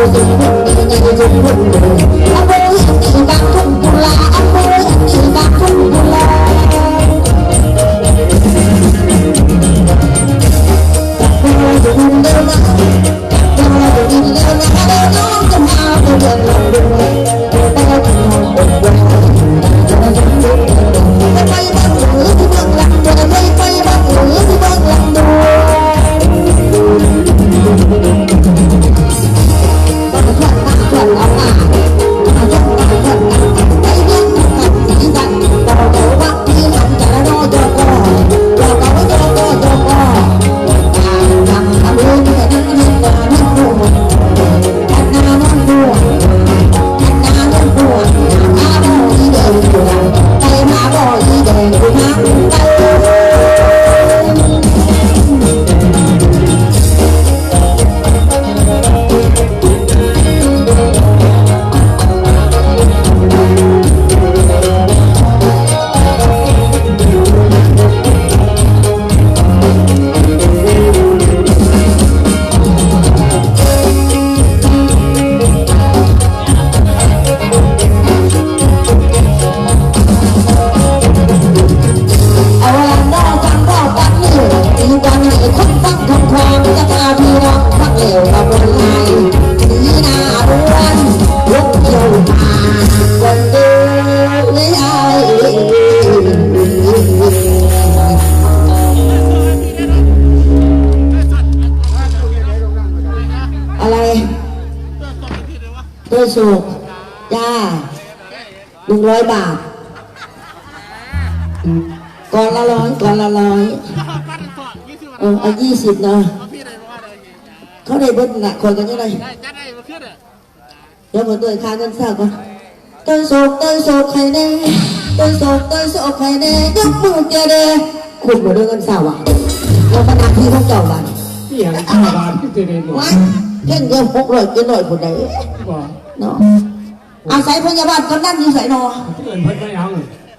I'm gonna go to the. สุกจ้าหนึ่งร้อยบาทก่อนละร้อยก่อนละร้อยเออเอายี่สิบเนาะเขาได้เบิ้ลน่ะคนกันยังไงจัดได้มาขึ้นอะเดี๋ยวผมตัวค้างเงินเศร้าก่อนเต้ยโศกเต้ยโศกใครแน่เต้ยโศกเต้ยโศกใครแน่ยกมือเจเดคุณหมดเรื่องเงินเศร้าอะเรามานับที่พวกเจ้าบ้านที่อย่างข้าวบานที่จะได้หมดว้าย เพ่งเดียวหกร้อยเจ็ดร้อยคนใดบอกเนาะอาศัยพยาบาลคนนั่งอยู่ใส่นอเอินเพิ่นไม่เอา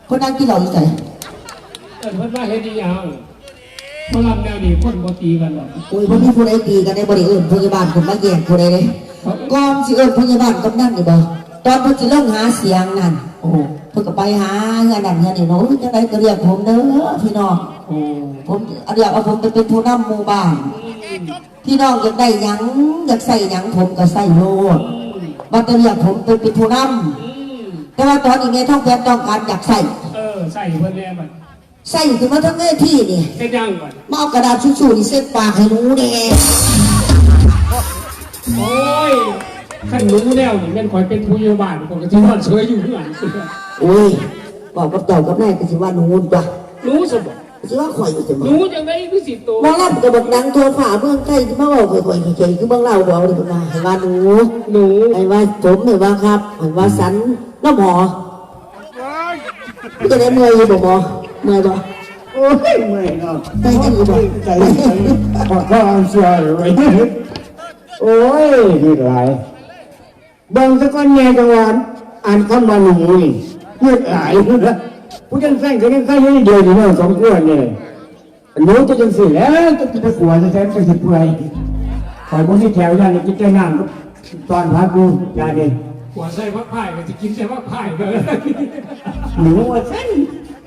คนนั่งกินเหล้าอยู่ใส่เอินเพิ่นว่าเฮ็ดอีหยังเพราะลำแนวนี้คนบ่ตีกันหรอกโอ้ยพวกนี้ผู้ใดตีกันในบริเวณพยาบาลคนมาแย่งผู้ใดเลยก่อนสิเอิญพยาบาลกำนันนี่บ่ตอนเพิ่นสิลงหาเสียงนั่นโอ้เพิ่นก็ไปหาเงินนั่นเงินนี่เนาะจังไดก็เรียกผมเด้อพี่น้องโอ้ผมเรียกเอาผมไปเป็นผู้นำหมู่บ้าน พี่น้องอยากได้หยังอยากใส่หยังผมก็ใส่โลดมันจะเรียกผมไปเป็นผู้นอืมำแต่ว่าตอนนี้แม่ท้องแพทย์ต้องการอยากใส่เออใส่เพิ่นแน่บัดใส่ถึงมาทั้งเวทีนี่เฮ็ดยังบัดมาเอากระดาษชูๆนี่เส้นปากให้หนูเด้โอ้ยขันรู้แล้วนี่แม่นคอยเป็นผู้ใหญ่บ้านผมก็สินอนเฉยอยู่ข้างหลังเสือโอ้ยบอกกับเจ้ากับนายก็สิว่าหนูจ้ะรู้สบ สิว่าข่อยอยู่จังรู้จังได๋คือสิโตหมอลำกับบักดังโทรฝ่าเมืองไทยที่มาบอกข่อยๆเฉยๆคือเมืองเราบอกเลยว่าให้ว่าหนูหนูให้ว่าผมให้ว่าครับให้ว่าสันน้ำหมอพี่จะได้เมื่อยอยู่บ่หมอเมื่อยบ่โอ้ยไม่เนาะใจกันอยู่บ่ใจใจขอข้าวเสียไว้โอ้ยนี่หลายเบิ่งสักก้อนแง่จังหวานอ่านคำว่าหนูนี่เลือดหลายนะ ผู้จังแซงก็ยังใส่ยังเดียวนี่เนาะสองขวดเนี่ยหนูจะจังสิแล้วจะไปขวดจะแทนจะสิป่วยคอยบ่ที่แถวยันกินแต่น้ำตอนพักดูยาเด่นหัวใส่พักพายก็สิกินแต่พักพายเด้อหนูว่าใช่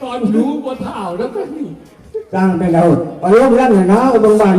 ตอนรู้บ่เฒ่าแล้วก็นี่สร้างไปแล้วไปร่วมกันนะเนาะบางวัน